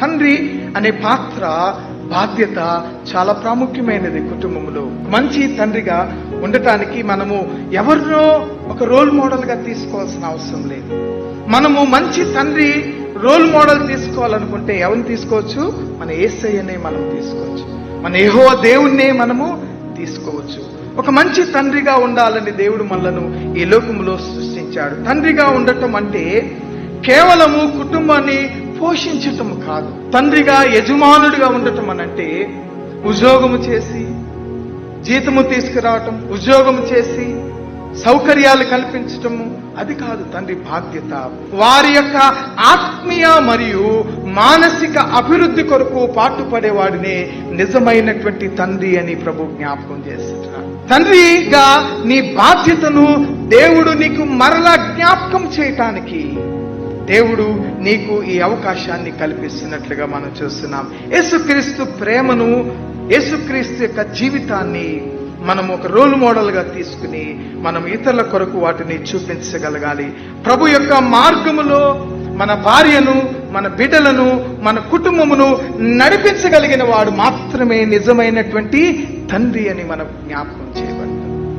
తండ్రి అనే పాత్ర బాధ్యత చాలా ప్రాముఖ్యమైనది కుటుంబంలో. మంచి తండ్రిగా ఉండటానికి మనము ఎవరినో ఒక రోల్ మోడల్గా తీసుకోవాల్సిన అవసరం లేదు. మనము మంచి తండ్రి రోల్ మోడల్ తీసుకోవాలనుకుంటే ఎవరిని తీసుకోవచ్చు? మన ఏసయ్యనే మనం తీసుకోవచ్చు. మన ఏహో దేవుణ్ణే మనము తీసుకోవచ్చు. ఒక మంచి తండ్రిగా ఉండాలని దేవుడు మనలను ఈ లోకములో సృష్టించాడు. తండ్రిగా ఉండటం అంటే కేవలము కుటుంబాన్ని పోషించటం కాదు. తండ్రిగా యజమానుడిగా ఉండటం అనంటే ఉద్యోగము చేసి జీతము తీసుకురావటం ఉద్యోగం చేసి సౌకర్యాలు కల్పించటము అది కాదు తండ్రి బాధ్యత. వారి యొక్క ఆత్మీయ మరియు మానసిక అభివృద్ధి కొరకు పాటుపడేవాడినే నిజమైనటువంటి తండ్రి అని ప్రభు జ్ఞాపకం చేస్తున్నారు తండ్రిగా నీ బాధ్యతను దేవుడు నీకు మరలా జ్ఞాపకం చేయటానికి దేవుడు నీకు ఈ అవకాశాన్ని కల్పిస్తున్నట్లుగా మనం చూస్తున్నాం. యేసుక్రీస్తు ప్రేమను యేసుక్రీస్తు యొక్క జీవితాన్ని మనం ఒక రోల్ మోడల్గా తీసుకుని మనం ఇతరుల కొరకు వాటిని చూపించగలగాలి. ప్రభు యొక్క మార్గములో మన భార్యను మన బిడ్డలను మన కుటుంబమును నడిపించగలిగిన వాడు మాత్రమే నిజమైనటువంటి తండ్రి అని మనం జ్ఞాపకం చేయబడి